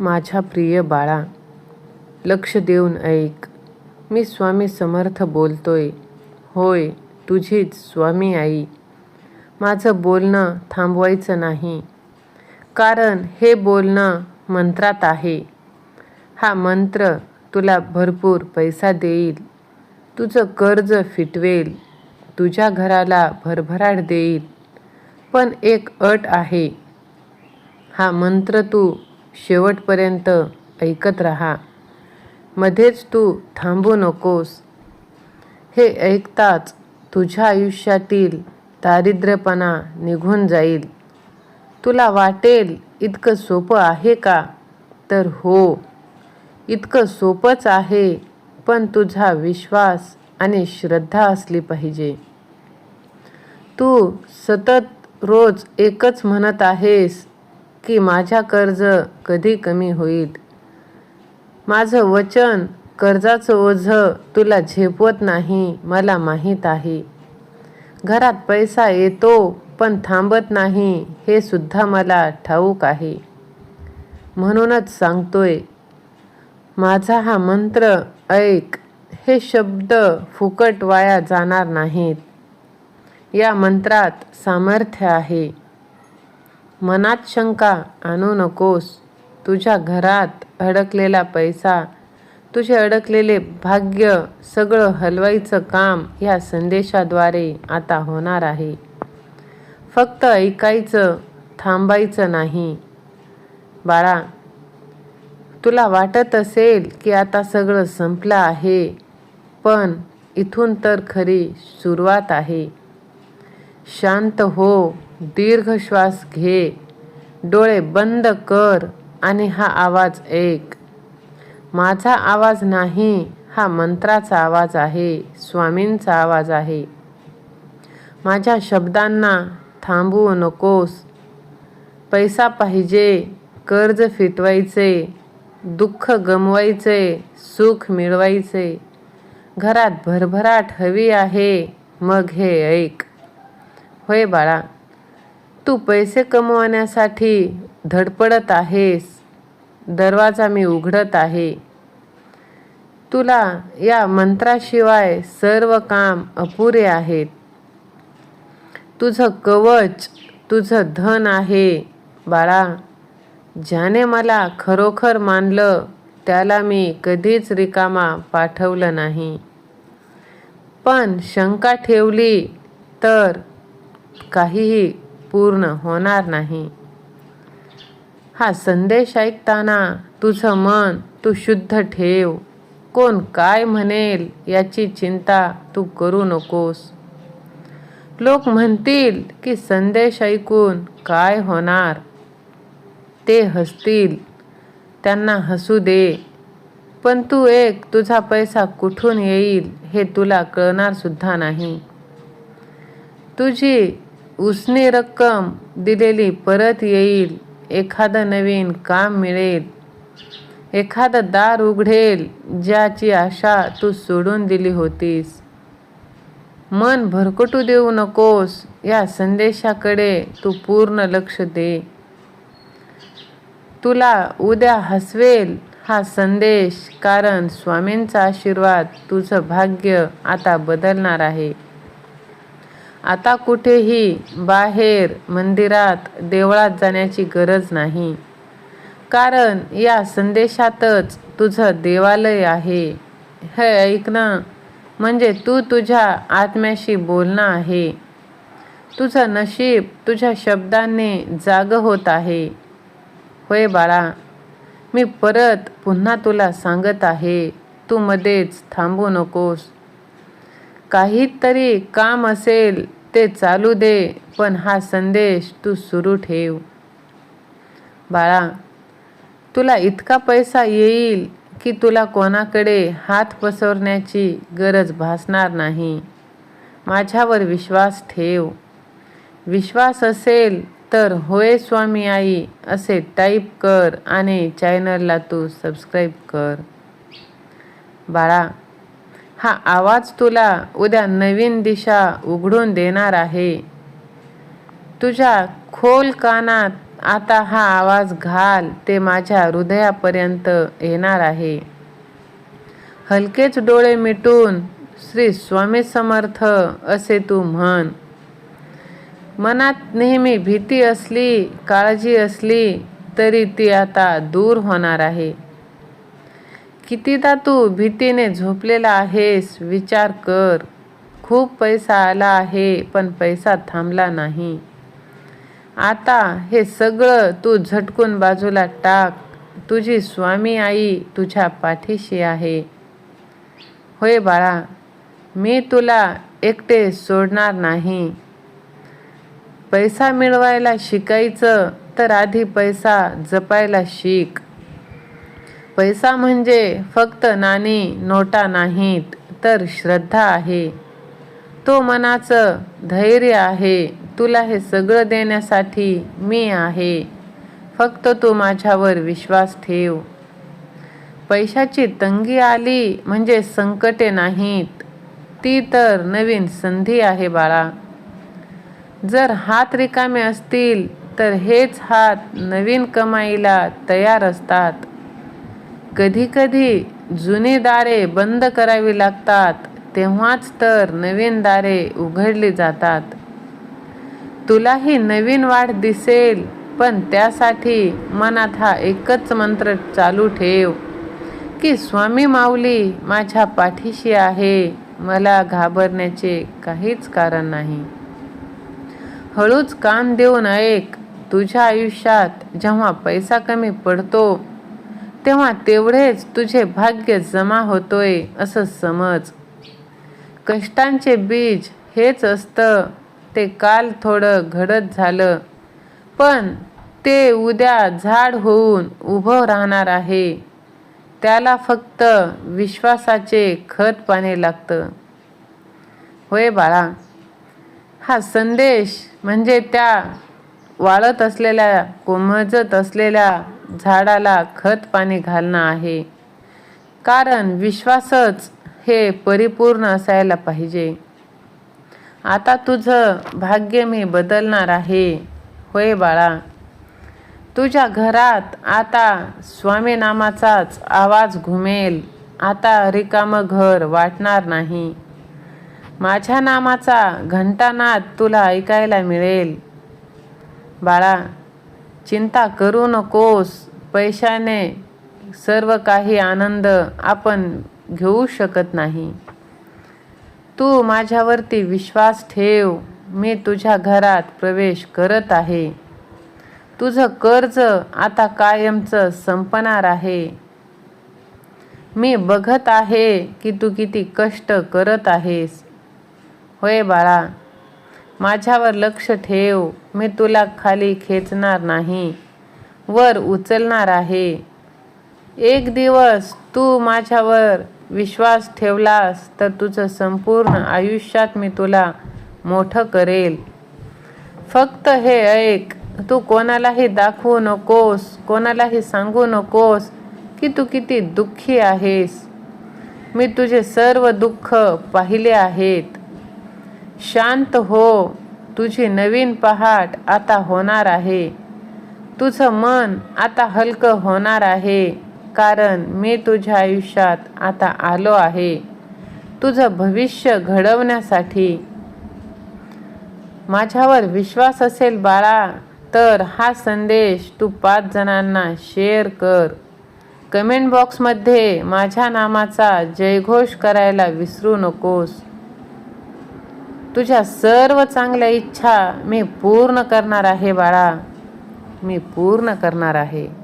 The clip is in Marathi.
माझ्या प्रिय बाळा लक्ष देऊन ऐक. मी स्वामी समर्थ बोलतोय. होय तुझीच स्वामी आई. माझं बोलणं थांबवायचं नाही. कारण हे बोलणं मंत्रात आहे. हा मंत्र तुला भरपूर पैसा देईल. तुझं कर्ज फिटवेल. तुझ्या घराला भरभराट देईल. पण एक अट आहे. हा मंत्र तू शेवटपर्यंत ऐकत राहा. मध्येच तू थांबू नकोस. हे ऐकताच तुझ्या आयुष्यातील दारिद्र्यपणा निघून जाईल. तुला वाटेल इतकं सोपं आहे का? तर हो. इतकं सोपंच आहे पण तुझा विश्वास आणि श्रद्धा असली पाहिजे. तू सतत रोज एकच म्हणत आहेस की माझ्या कर्ज कधी कमी होईल? माझं वचन कर्जाचं ओझं तुला झेपवत नाही मला माहीत आहे. घरात पैसा येतो पण थांबत नाही हे सुद्धा मला ठाऊक आहे. म्हणूनच सांगतोय माझा हा मंत्र ऐक हे शब्द फुकट वाया जाणार नाहीत. या मंत्रात सामर्थ्य आहे. मनात शंका आणू नकोस. तुझ्या घरात अडकलेला पैसा तुझे अडकलेले भाग्य सगळं हलवायचं काम या संदेशाद्वारे आता होणार आहे. फक्त ऐकायचं थांबायचं नाही. बाळा तुला वाटत असेल की आता सगळं संपलं आहे पण इथून तर खरी सुरुवात आहे. शांत हो. दीर्घ श्वास घे. डोळे बंद कर आणि हा आवाज एक. माझा आवाज नाही हा मंत्राचा आवाज आहे स्वामींचा आवाज आहे. माझ्या शब्दांना थांबवू नकोस. पैसा पाहिजे कर्ज फिटवायचे दुःख गमवायचे सुख मिळवायचे. घरात भरभराट हवी आहे मग हे ऐक. होय बाळा तू पैसे कमवण्यासाठी धडपडत आहेस. दरवाजा मी उघडत आहे. तुला या मंत्राशिवाय सर्व काम अपुरे आहेत. तुझं कवच तुझं धन आहे. बाळा ज्याने मला खरोखर मानलं त्याला मी कधीच रिकामा पाठवलं नाही. पण शंका ठेवली तर काहीही पूर्ण होणार नाही. हा संदेश ऐकताना तुझं मन तू शुद्ध ठेव. कोण काय म्हणेल याची चिंता तू करू नकोस. लोक म्हणतील की संदेश ऐकून काय होणार? ते हसतील. त्यांना हसू दे. पण तू एक तुझा पैसा कुठून येईल हे तुला कळणार सुद्धा नाही. तुझी उसनी रक्कम दिलेली परत येईल. एखादं नवीन काम मिळेल. एखादं दार उघडेल ज्याची आशा तू सोडून दिली होतीस. मन भरकटू देऊ नकोस या संदेशाकडे तू पूर्ण लक्ष दे. तुला उद्या हसवेल हा संदेश कारण स्वामींचा आशीर्वाद तुझं भाग्य आता बदलणार आहे. आता कुठेही बाहेर मंदिरात देवळात जाण्याची गरज नाही. कारण या संदेशातच तुझं देवालय आहे. हे ऐकणं म्हणजे तू तुझ्या आत्म्याशी बोलणं आहे. तुझं नशीब तुझ्या शब्दांनी जाग होत आहे. होय बाळा मी परत पुन्हा तुला सांगत आहे. तू मध्येच थांबू नकोस. काहीतरी काम असेल ते चालू दे पण हा संदेश तू सुरू ठेव. बाळा तुला इतका पैसा येईल की तुला कोणाकडे हात पसरण्याची गरज भासणार नाही. माझ्यावर विश्वास ठेव. विश्वास असेल तर होय स्वामी आई असे टाईप कर आणि चॅनलला तू सबस्क्राईब कर. बाळा हा आवाज तुला उद्या नवीन दिशा उघडून देणार आहे. तुझ्या खोल कानात आता हा आवाज घाल ते माझ्या हृदयापर्यंत येणार आहे. हलकेच डोळे मिटून श्री स्वामी समर्थ असे तू म्हण. मनात नेहमी भीती असली काळजी असली तरी ती आता दूर होणार आहे. कितीदा तू भीतीने झोपलेला आहेस विचार कर. खूप पैसा आला आहे पण पैसा थांबला नाही. आता हे सगळं तू झटकून बाजूला टाक. तुझी स्वामी आई तुझ्या पाठीशी आहे. होय बाळा मी तुला एकटे सोडणार नाही. पैसा मिळवायला शिकायचं तर आधी पैसा जपायला शिक. पैसा म्हणजे फक्त नाणी नोटा नाहीत तर श्रद्धा आहे. तो मनाचं धैर्य आहे. तुला हे सगळं देण्यासाठी मी आहे. फक्त तू माझ्यावर विश्वास ठेव. पैशाची तंगी आली म्हणजे संकटे नाहीत. ती तर नवीन संधी आहे बाळा. जर हात रिकामे असतील तर हेच हात नवीन कमाईला तयार असतात. कधीकधी जुनी दारे बंद करावी लागतात तेव्हाच तर नवीन दारे उघडली जातात. तुलाही नवीन वाढ दिसेल पण त्यासाठी मनात हा एकच मंत्र चालू ठेव की स्वामी माऊली माझ्या पाठीशी आहे मला घाबरण्याचे काहीच कारण नाही. हळूच कान देऊन ऐक तुझ्या आयुष्यात जेव्हा पैसा कमी पडतो तेव्हा तेवढेच तुझे भाग्य जमा होतोय असं समज. कष्टांचे बीज हेच असतं. ते काल थोडं घडत झालं. पण ते उद्या झाड होऊन उभं राहणार आहे. त्याला फक्त विश्वासाचे खत पाणी लागतं. होय बाळा. हा संदेश म्हणजे त्या वाळत असलेल्या कोमजत असलेल्या झाडाला खत पाणी घालणं आहे. कारण विश्वासच हे परिपूर्ण असायला पाहिजे. आता तुझं भाग्य मी बदलणार आहे. होय बाळा. तुझ्या घरात आता स्वामी नामाचाच आवाज घुमेल. आता रिकामं घर वाटणार नाही. माझ्या नामाचा घंटानाद तुला ऐकायला मिळेल. बाळा चिंता करू नकोस. पैशाने सर्व काही आनंद आपण घेऊ शकत नाही. तू माझ्यावरती विश्वास ठेव. मी तुझ्या घरात प्रवेश करत आहे. तुझं कर्ज आता कायमचं संपणार आहे. मी बघत आहे की तू किती कष्ट करत आहेस. होय बाळा माझ्यावर लक्ष ठेव. मी तुला खाली खेचणार नाही. वर उचलणार आहे. एक दिवस तू माझ्यावर विश्वास ठेवलास तर तुझं संपूर्ण आयुष्यात मी तुला मोठं करेल. फक्त हे ऐक तू कोणालाही दाखवू नकोस कोणालाही सांगू नकोस की तू किती दुःखी आहेस. मी तुझे सर्व दुःख पाहिले आहेत. शांत हो तुझी नवीन पहाट आता होणार आहे. तुझं मन आता हलकं होणार आहे कारण मी तुझ्या आयुष्यात आता आलो आहे. तुझं भविष्य घडवण्यासाठी. माझ्यावर विश्वास असेल बाळा तर हा संदेश तू पाच जणांना शेअर कर. कमेंट बॉक्समध्ये माझ्या नामाचा जयघोष करायला विसरू नकोस. तुझ्या सर्व चांगल्या इच्छा मी पूर्ण करणार आहे बाळा. मी पूर्ण करणार आहे.